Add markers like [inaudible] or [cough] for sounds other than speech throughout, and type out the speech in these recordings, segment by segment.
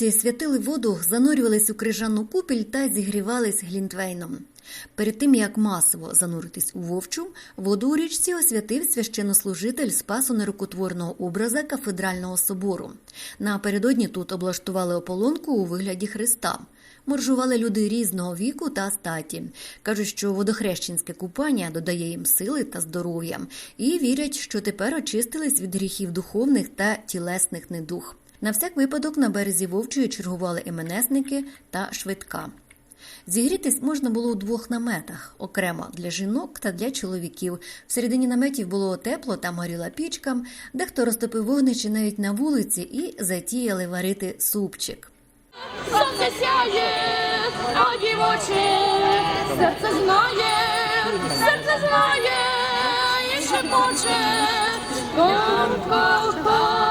Вовчівці святили воду, занурювались у крижану купіль та зігрівались глінтвейном. Перед тим як масово зануритись у вовчу, воду у річці освятив священнослужитель спасу нерукотворного образа кафедрального собору. Напередодні тут облаштували ополонку у вигляді Христа. Моржували люди різного віку та статі. Кажуть, що водохрещенське купання додає їм сили та здоров'я, і вірять, що тепер очистились від гріхів духовних та тілесних недух. На всяк випадок на березі Вовчої чергували МНСники та швидка. Зігрітись можна було у двох наметах окремо для жінок та для чоловіків. Всередині наметів було тепло та горіла пічка, дехто розтопив вогнище навіть на вулиці і затіяли варити супчик. Сонце сяє, а дівоче, серце знає, серце знає і шепоче, кохаю.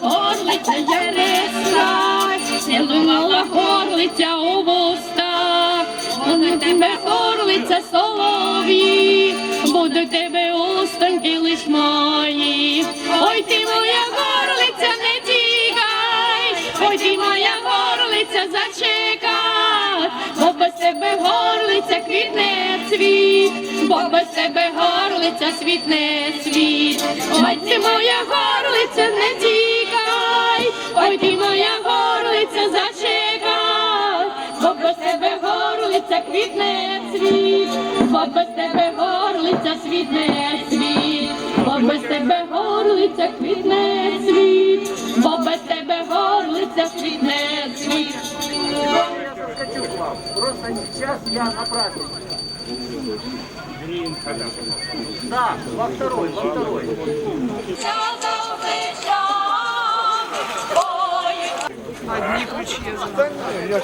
Горлиця Єреса, цілувала горлиця у вуста, Буде тебе горлиця солові, буде тебе устоньки лиш мої. Ой ти моя горлиця, не тікай, ой ти моя горлиця, зачекай, бо без тебе горлиця квітне цвіт, бо без тебе горлиця світне світ. Ой ти моя горлиця, не тікай, ой ти моя горлиця, зачекай, бо без тебе горлиця квітне цвіт, бо без тебе горлиця світне світ, бо без тебе горлиця квітне цвіт, бо без тебе горлиця квітне цвіт. К. Просто сейчас я на праздник. Да, во второй, во второй. Моя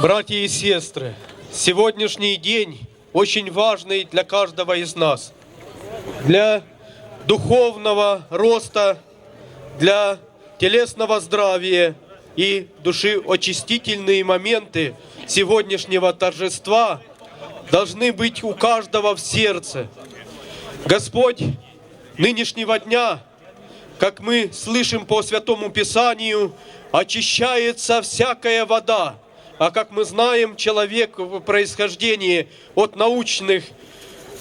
Братья и сестры, сегодняшний день очень важный для каждого из нас. Для духовного роста, для телесного здравия и души очистительные моменты сегодняшнего торжества должны быть у каждого в сердце. Господь нынешнего дня как мы слышим по Святому Писанию, очищается всякая вода. А как мы знаем, человек в происхождении от научных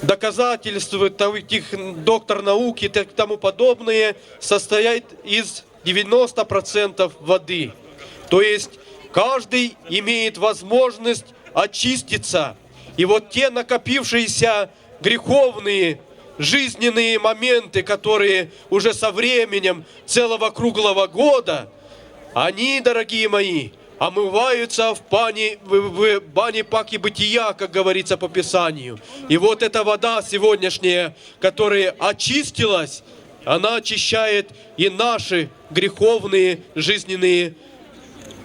доказательств, таких доктор науки и тому подобное, состоит из 90% воды. То есть каждый имеет возможность очиститься. И вот те накопившиеся греховные жизненные моменты, которые уже со временем целого круглого года, они, дорогие мои, омываются в, бане, в, в бане паки бытия, как говорится по Писанию. И вот эта вода сегодняшняя, которая очистилась, она очищает и наши греховные жизненные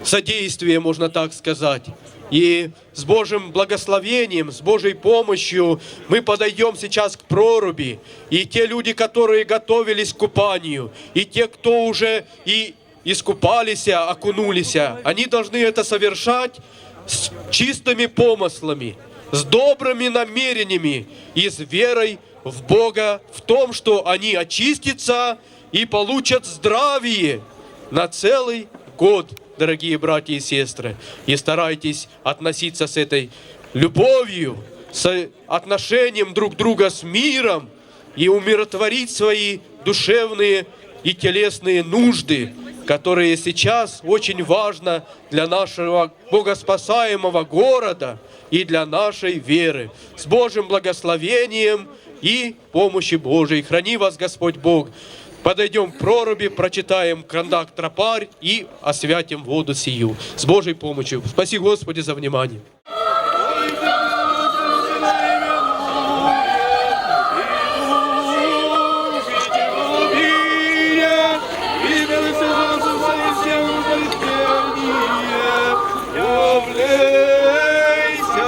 содействие, можно так сказать. И с Божьим благословением, с Божьей помощью мы подойдем сейчас к проруби. И те люди, которые готовились к купанию, и те, кто уже и искупались, окунулись, они должны это совершать с чистыми помыслами, с добрыми намерениями и с верой в Бога, в том, что они очистятся и получат здравие на целый год, дорогие братья и сестры. И старайтесь относиться с этой любовью, с отношением друг друга с миром и умиротворить свои душевные и телесные нужды, которые сейчас очень важно для нашего богоспасаемого города и для нашей веры. С Божьим благословением и помощи Божией. Храни вас Господь Бог. Подойдем к проруби, прочитаем кондак тропарь и освятим воду сию. С Божьей помощью. Спаси Господи за внимание. Являйся,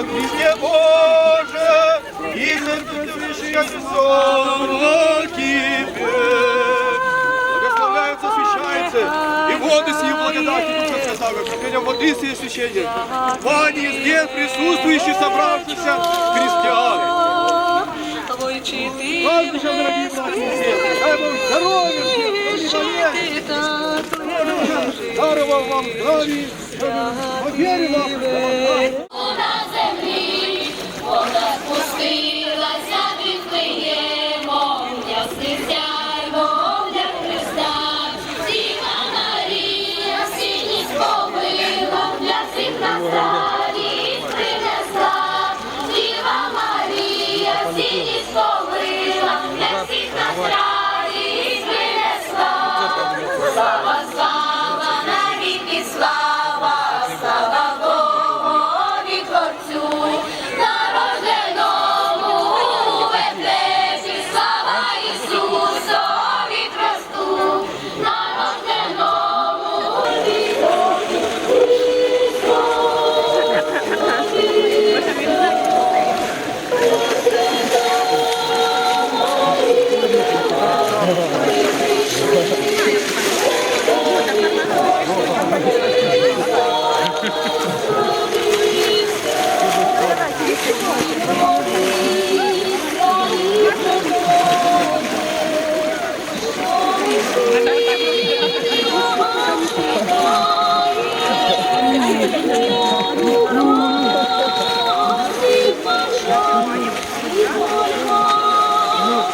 Христе Боже, и как Тебе. Благословляется, освящается, и воды сии благодати Духа Святого, креплением воды сии священия. Пани здесь присутствующие, собравшиеся христиане. Ладно, сейчас, дорогие братья и сестры, дай вам здоровья, благословения. Здорово вам, здравия, поверю вам. на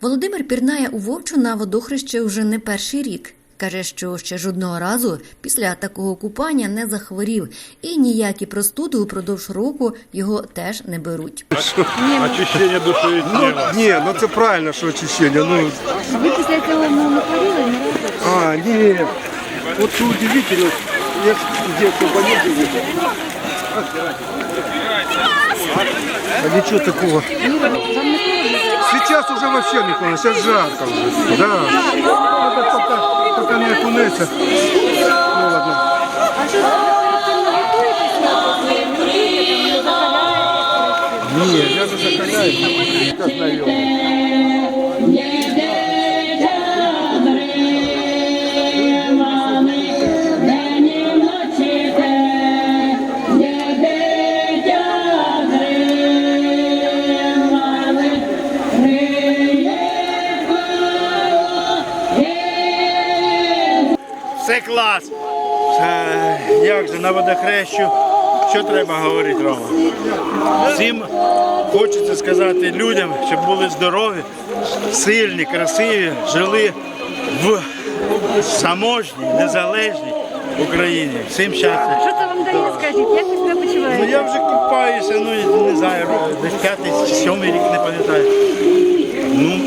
Володимир пірнає у Вовчу на водохреще вже не перший рік. Каже, що ще жодного разу після такого купання не захворів, і ніякі простуди упродовж року його теж не беруть. Очищение души и тела. Ні, ну це правильно, що очищення. Ну, Ви після цього ну, не хворіли ні разу? а, ні. От що удивительно, я ж где-то. А ничего такого. Сейчас уже вообще не холодно, сейчас жарко уже. Да. Надо пока, пока не окунется. Холодно. А що ви перед цим не я же закаляю. Как наверное. Все клас. Е, Як же на водохрещу? Що треба говорити, Рома? Всім хочеться сказати людям, щоб були здорові, сильні, красиві, жили в заможній, незалежній Україні. Всім щастя. Що це вам дає, скажіть? Як ви себе Ну почуваєте? я вже купаюся, ну не знаю, десь п'ятий чи сьомий рік не пам'ятаю. Ну,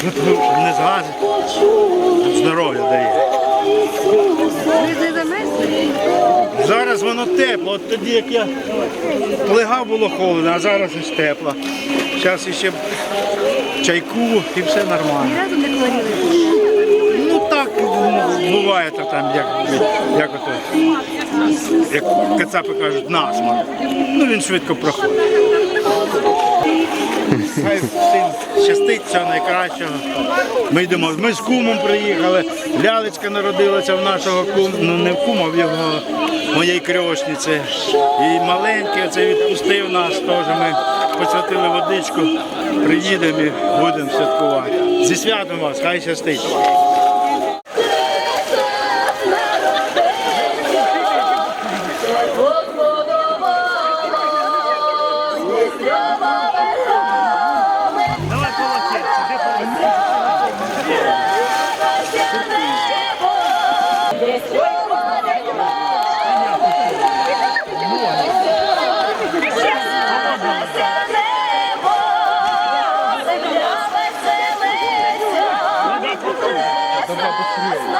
щоб [laughs] не згазить, воно тепло. От тоді, як я плигав, було холодно, а зараз ось тепло. Зараз ще чайку і все нормально. Ну так буває то там, як, як ото, як кацапи кажуть, насморк. Ну він швидко проходить. Хай всім найкращого. Ми йдемо. Ми з кумом приїхали. Лялечка народилася в нашого кума, ну не в кума, в його моєї крьошниці. І маленький оце відпустив нас теж. Ми посвятили водичку, приїдемо і будемо святкувати. Зі святом вас, хай щастить. Yeah.